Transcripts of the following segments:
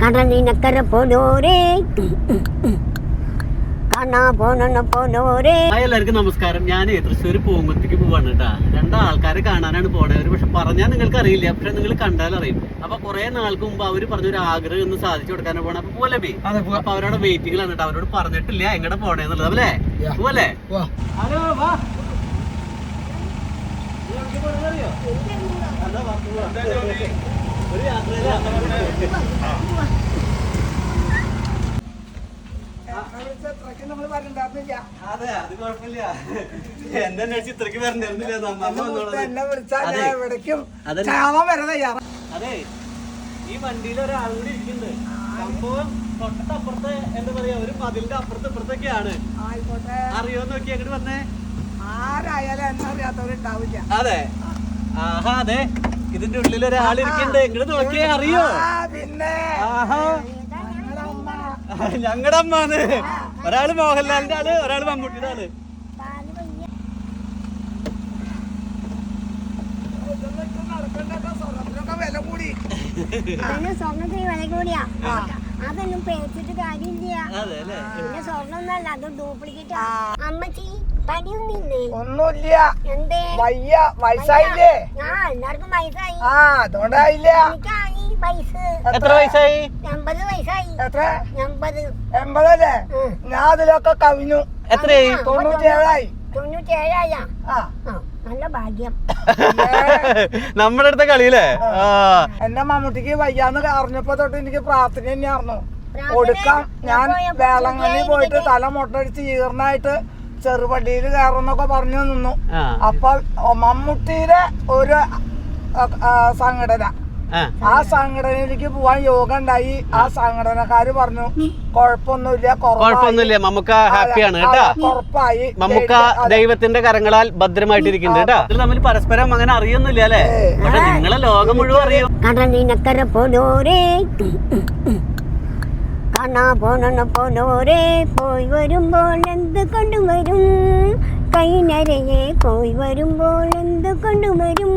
കടലിനക്കര പോലോരേ പോണ എല്ലാവർക്കും നമസ്കാരം. ഞാൻ തൃശ്ശൂർ പൂങ്കുത്തിക്ക് പോവാണ് കേട്ടാ രണ്ടാൾക്കാരെ കാണാനാണ് പോണത് ഒരു പക്ഷെ പറഞ്ഞാൽ നിങ്ങൾക്ക് അറിയില്ല പക്ഷെ നിങ്ങൾ കണ്ടാൽ അറിയും. അപ്പൊ കുറെ നാൾക്ക് മുമ്പ് അവർ പറഞ്ഞൊരു ആഗ്രഹം ഒന്ന് സാധിച്ചു കൊടുക്കാനാണ് പോണ. അപ്പൊ പോലെ ബി? അപ്പൊ അവരോട് വെയിറ്റിംഗിലാണ് കേട്ടോ അവരോട് പറഞ്ഞിട്ടില്ല എങ്ങടെ പോണേന്നുള്ളത് അല്ലേ? പോലെ ഹലോ വാ. ഒരു യാത്രയിലാണ് അതെ അത് കുഴപ്പമില്ല. എന്നെ അന്വേഷിച്ച് ഇത്രയ്ക്ക് വരണ്ടിരുന്നില്ല നമ്മ വന്നോളത് അതെ. ഈ വണ്ടിയിൽ ഒരാൾ കൂടി ഇരിക്കുന്നുണ്ട്. സംഭവം തൊട്ടപ്പുറത്ത് എന്താ പറയാ ഒരു മതിലിന്റെ അപ്പുറത്ത് ഇപ്പുറത്തൊക്കെയാണ്. അറിയോ? നോക്കി അങ്ങോട്ട് വന്നേ? ആരായാലും അതെ. ആഹാ അതെ. ഇതിന്റെ ഉള്ളിൽ ഒരാൾ ഇരിക്കുന്നുണ്ട്. ഇങ്ങോട്ട് നോക്കിയേ? അറിയോ? പിന്നെ. ഞങ്ങളുടെ അമ്മാണ് ഒരാൾ മോഹൻലാലിന്റെ ആൾ ഒരാൾ മമ്മൂട്ടിയുടെ ആൾ. സ്വർണത്തിന് വില കൂടിയാ. അതൊന്നും കാര്യമില്ല. അതെ പിന്നെ ഡ്യൂപ്ലിക്കേറ്റ് അമ്മച്ചി പണിയൊന്നില്ലേ ഒന്നുമില്ല. എന്തേ? വയ്യ വയസ്സായില്ലേ? ആ എല്ലാവർക്കും വയസ്സായി. ആ അതുകൊണ്ടായില്ല. വയസ്സ് എത്ര വയസ്സായി എൺപത് വയസ്സായി എത്ര? എൺപത് എൺപതല്ലേ. ഞാൻ അതിലൊക്കെ കവിഞ്ഞു. എത്രയായി? തൊണ്ണൂറ്റേഴായി തൊണ്ണൂറ്റേഴായ നല്ല ഭാഗ്യം. നമ്മുടെ അടുത്ത കളിയില്ലേ? എന്റെ മമ്മൂട്ടിക്ക് വയ്യാന്ന് അറിഞ്ഞപ്പോ തൊട്ട് എനിക്ക് പ്രാർത്ഥന തന്നെയായിരുന്നു. പ്രാർത്ഥന കൊടുക്കാം. ഞാൻ വേളങ്ങളിൽ പോയിട്ട് തല മുട്ടടിച്ച് ഈർന്നായിട്ട് ചെറുപള്ളിയിൽ കയറുന്നൊക്കെ പറഞ്ഞു നിന്നു. അപ്പൊ മമ്മൂട്ടിയുടെ ഒരു സംഘടന. ആ. ആ സംഘടനയിലേക്ക് പോവാൻ യോഗ ഉണ്ടായി. ആ സംഘടനക്കാര് പറഞ്ഞു കുഴപ്പമൊന്നുമില്ല നമുക്ക് കുഴപ്പമൊന്നുമില്ല ഹാപ്പിയാണ് കേട്ടോ. കുറപ്പായി മമ്മൂക്ക ദൈവത്തിന്റെ കരങ്ങളാൽ ഭദ്രമായിട്ടിരിക്കുന്നുണ്ട് കേട്ടാ. ഇതിൽ തമ്മിൽ പരസ്പരം അങ്ങനെ അറിയൊന്നുമില്ല അല്ലേ? പക്ഷെ നിങ്ങളെ ലോകം മുഴുവൻ അറിയും. കടലിനക്കര പോലോരേ കാണാ പോണ പോലോരേ പോയി വരുമ്പോൾ എന്ത് കൊണ്ടുവരും? കൈ നിറയെ പോയി വരുമ്പോൾ എന്ത് കൊണ്ടുവരും?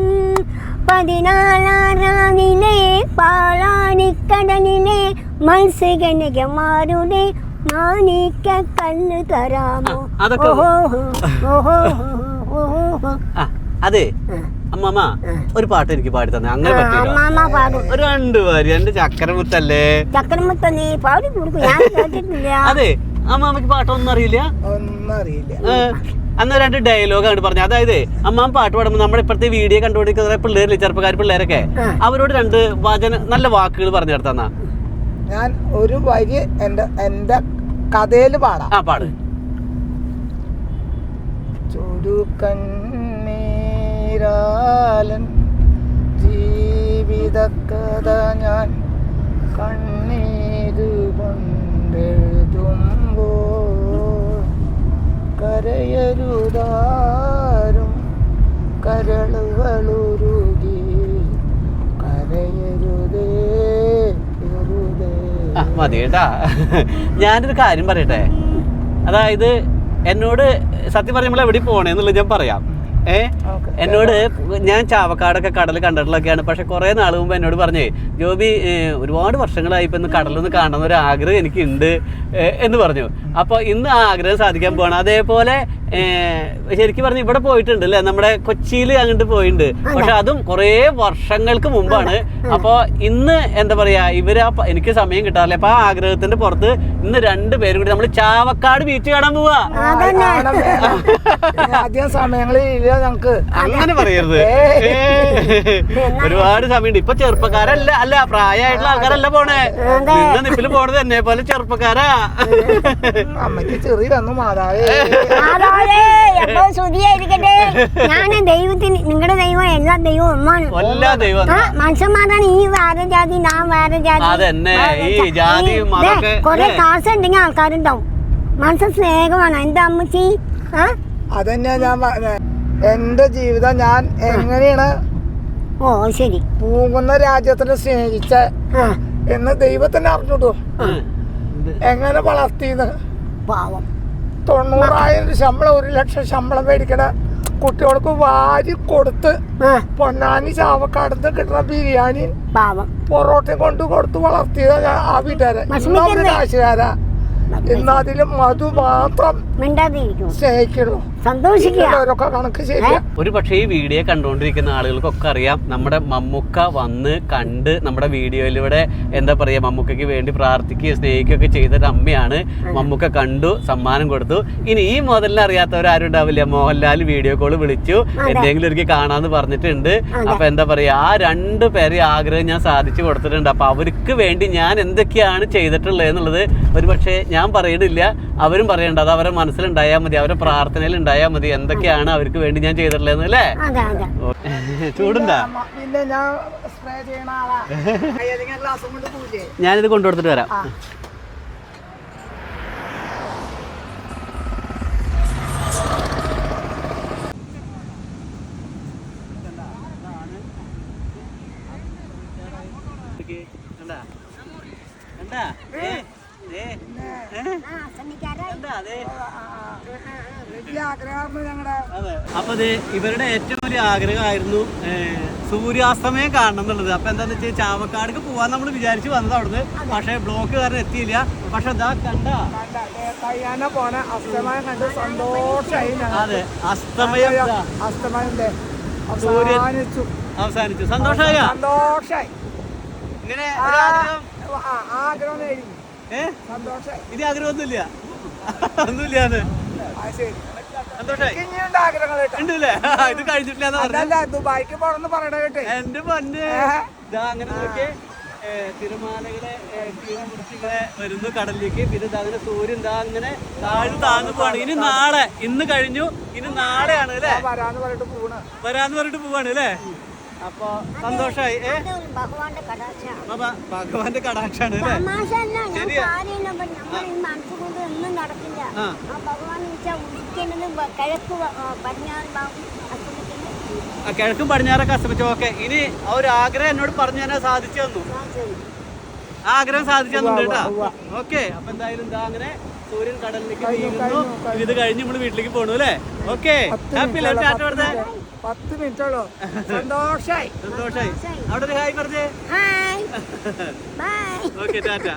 പതിനാലാറാമിലെ പാളാനിക്കടലിലെ മത്സ്യഗണികമാരുടെ മാണിക്ക കല്ല് തരാമോ? അതൊക്കെ ഓഹോ അതെ. അമ്മാമ ഒരു പാട്ട് എനിക്ക് പാടി തന്നെ. അങ്ങനെ പറ്റില്ല ഒരു രണ്ട് വരി എന്റെ ചക്കരമുത്തല്ലേ ചക്രമുത്തനെ പാടി കൊടുക്കും. അതെ. അമ്മാമ്മക്ക് പാട്ടൊന്നും അറിയില്ല? ഒന്നും അറിയില്ല. അന്ന് രണ്ട് ഡയലോഗ് ആണ് പറഞ്ഞത്. അതായത് അമ്മ പാട്ട് പാടുമ്പോൾ നമ്മുടെ ഇപ്പോഴത്തെ വീഡിയോ കണ്ടുപിടിക്കുന്ന പിള്ളേരില്ലേ ചെറുപ്പക്കാർ പിള്ളേരൊക്കെ? അവരോട് രണ്ട് വചന നല്ല വാക്കുകൾ പറഞ്ഞു തന്നാ ഞാൻ ഒരു വരി എന്റെ എന്റെ കഥയിൽ പാടാം. ആ പാട്. ചുടുകണ്ണീരാലൻ ജീവിതക്കഥ ഞാൻ കണ്ണീര് കൊണ്ടെഴുതുമ്പോൾ കരയരുതാരും. കരളുകളുരുകി കരയരുതേ ഞാനൊരു കാര്യം പറയട്ടെ? അതായത് എന്നോട് സത്യം പറയുമ്പോൾ എവിടെ പോണേന്നുള്ളത് ഞാൻ പറയാം. ഏ? എന്നോട് ഞാൻ ചാവക്കാടൊക്കെ കടൽ കണ്ടിട്ടുള്ളൊക്കെയാണ് പക്ഷെ കുറെ നാൾ മുമ്പ് എന്നോട് പറഞ്ഞേ ജോബി ഒരുപാട് വർഷങ്ങളായി ഇപ്പൊ ഇന്ന് കടലൊന്ന് കാണണം ഒരു ആഗ്രഹം എനിക്ക് ഉണ്ട് എന്ന് പറഞ്ഞു. അപ്പോൾ ഇന്ന് ആ ആഗ്രഹം സാധിക്കാൻ പോവാണ്. അതേപോലെ ശരിക്കും പറഞ്ഞു ഇവിടെ പോയിട്ടുണ്ട് അല്ലേ? നമ്മുടെ കൊച്ചിയിൽ അങ്ങോട്ട് പോയിട്ടുണ്ട് പക്ഷെ അതും കുറേ വർഷങ്ങൾക്ക് മുമ്പാണ്. അപ്പോൾ ഇന്ന് എന്താ പറയാ ഇവർ ആ എനിക്ക് സമയം കിട്ടാറില്ല. അപ്പൊ ആ ആഗ്രഹത്തിന്റെ പുറത്ത് ഇന്ന് രണ്ട് പേരും കൂടി നമ്മൾ ചാവക്കാട് ബീച്ച് കാണാൻ പോവാ. അധികം സമയങ്ങളിൽ ഇല്ല നമുക്ക് അങ്ങനെ പറയരുത്. ഒരുപാട് സമയമുണ്ട്. ഇപ്പൊ ചെറുപ്പക്കാരല്ല അല്ല പ്രായമായിട്ടുള്ള ആൾക്കാരല്ല പോണേ. നിന്ന നിപ്പിൽ പോണത് എന്നെ പോലെ ചെറുപ്പക്കാരാ. അമ്മയ്ക്ക് ചെറിയ വന്നു മാതാവേ. ഞാൻ ദൈവത്തിന് നിങ്ങളുടെ ദൈവം എല്ലാ ദൈവവും ഒന്നാണ്. എല്ലാ ദൈവം മനുഷ്യന്മാരാണ് ഈ വേറെ ജാതി ഞാൻ വേറെ ജാതി അതന്നെ, ഈ ജാതി കുറെ. കാശ് ഉണ്ടെങ്കിൽ ആൾക്കാരുണ്ടാവും. മനസ്സ് സ്നേഹമാണ്. എന്റെ അമ്മച്ചി? ആ? അതന്നെയാ ഞാൻ എന്റെ ജീവിതം ഞാൻ എങ്ങനെയാണ് ഓ ശരി. പൂങ്ങുന്ന രാജ്യത്തിനെ സ്നേഹിച്ച എന്ന് ദൈവത്തിന് അറിഞ്ഞിട്ടു എങ്ങനെ വളർത്തിന്ന് പാവം. തൊണ്ണൂറായിരം ശമ്പളം ഒരു ലക്ഷം ശമ്പളം മേടിക്കണ കുട്ടികൾക്ക് വാരി കൊടുത്ത് പൊന്നാനി ചാവക്കാടുന്ന് കിട്ടുന്ന ബിരിയാണി പാവം. പൊറോട്ടയും കൊണ്ട് കൊടുത്ത് വളർത്തിയത് ആ വീട്ടുകാരെ കാശുകാരാ. ഇന്നതിലും മധു മാത്രം സ്നേഹിക്കുള്ളൂ. ഒരു പക്ഷേ ഈ വീഡിയോ കണ്ടുകൊണ്ടിരിക്കുന്ന ആളുകൾക്കൊക്കെ അറിയാം നമ്മുടെ മമ്മൂക്ക വന്ന് കണ്ട് നമ്മുടെ വീഡിയോയിലൂടെ എന്താ പറയാ മമ്മൂക്കയ്ക്ക് വേണ്ടി പ്രാർത്ഥിക്കുകയും സ്നേഹിക്കുകയൊക്കെ ചെയ്തൊരു അമ്മയാണ് മമ്മൂക്ക കണ്ടു സമ്മാനം കൊടുത്തു. ഇനി ഈ മുതലിനെ അറിയാത്തവരാരും ഉണ്ടാവില്ല മോഹൻലാൽ വീഡിയോ കോൾ വിളിച്ചു എന്തെങ്കിലും ഒരുക്കി കാണാന്ന് പറഞ്ഞിട്ടുണ്ട്. അപ്പൊ എന്താ പറയാ ആ രണ്ട് പേരെ ആഗ്രഹം ഞാൻ സാധിച്ചു കൊടുത്തിട്ടുണ്ട്. അപ്പൊ അവർക്ക് വേണ്ടി ഞാൻ എന്തൊക്കെയാണ് ചെയ്തിട്ടുള്ളത് എന്നുള്ളത് ഒരു പക്ഷേ ഞാൻ പറയണില്ല. അവരും പറയണ്ട അത് അവരുടെ മനസ്സിലുണ്ടായാൽ മതി അവരുടെ പ്രാർത്ഥനയിൽ ഉണ്ടായാൽ മതി. എന്തൊക്കെയാണ് അവർക്ക് വേണ്ടി ഞാൻ ചെയ്തിട്ടുള്ളത് അല്ലേ? അതെ അതെ. ചൂടുണ്ടാ? ഞാനിത് കൊണ്ടുകൊടുത്തിട്ട് വരാം കണ്ടാ? കണ്ടാ? ദേ, ദേ. ഏ? ആ സന്നിക്കാരായി കണ്ടാ? ദേ. വലിയ ആഗ്രഹമായിരുന്നു ഞങ്ങളുടെ അതെ. അപ്പൊ ഇത് ഇവരുടെ ഏറ്റവും വലിയ ആഗ്രഹമായിരുന്നു സൂര്യാസ്തമയം കാണണം എന്നുള്ളത്. അപ്പൊ എന്താന്ന് വെച്ചാൽ ചാവക്കാടേക്ക് പോവാൻ നമ്മൾ വിചാരിച്ചു വന്നത് അവിടുന്ന്. പക്ഷെ ബ്ലോക്ക് കാരണം എത്തിയില്ല. പക്ഷെ ഇതാ കണ്ട? അതെ. അസ്തമയം സൂര്യൻ. അവസാനിച്ചു. സന്തോഷമായ ഇങ്ങനെ ഇത് ആഗ്രഹമൊന്നുമില്ല. ഒന്നുമില്ലാന്ന്. ശരി. ഇനിയുണ്ട് ആഗ്രഹങ്ങൾ ഉണ്ടല്ലേ? ഇത് കഴിഞ്ഞിട്ടില്ല എന്ന് ദുബായിക്ക് പോണെന്ന് പറയണ കേട്ടെ. എന്റെ പണ്ട്. അങ്ങനെ നോക്കിയേ. തിരമാലകളെ വരുന്നു കടലിലേക്ക്. പിന്നെ അങ്ങനെ സൂര്യൻ ഇതാ അങ്ങനെ താഴ്ന്നു താഴ്ന്നു പോവാണ്. ഇനി നാളെ ഇന്ന് കഴിഞ്ഞു. ഇനി നാളെയാണ് അല്ലേ? വരാന്ന് പറഞ്ഞിട്ട് പോവാണ് അല്ലേ? അപ്പൊ സന്തോഷായി ഏ? ഭഗവാന്റെ കടാക്ഷാണ്. നമ്മൾ കിഴക്ക് പടിഞ്ഞാറൊക്കെ അസ്തമിച്ചു. ഓക്കെ ഇനി ആ ഒരു ആഗ്രഹം എന്നോട് പറഞ്ഞു തന്നെ സാധിച്ചു തന്നു. ആ, ആഗ്രഹം സാധിച്ചു തന്നിട്ടുണ്ട് കേട്ടാ. ഓക്കെ അപ്പൊ എന്തായാലും എന്താ അങ്ങനെ സൂര്യൻ കടലിലേക്ക് നീങ്ങുന്നു ഇത് കഴിഞ്ഞ് നമ്മൾ വീട്ടിലേക്ക് പോണു അല്ലേ? ഓക്കെ ഹാപ്പി ഉള്ളൂ, ടാറ്റ. പത്ത് മിനിറ്റ് ഉള്ളൂ. സന്തോഷായി. സന്തോഷായി. അവിടെ ഒരു ഹായ് പറഞ്ഞേ. ഹായ്. Bye okay tata.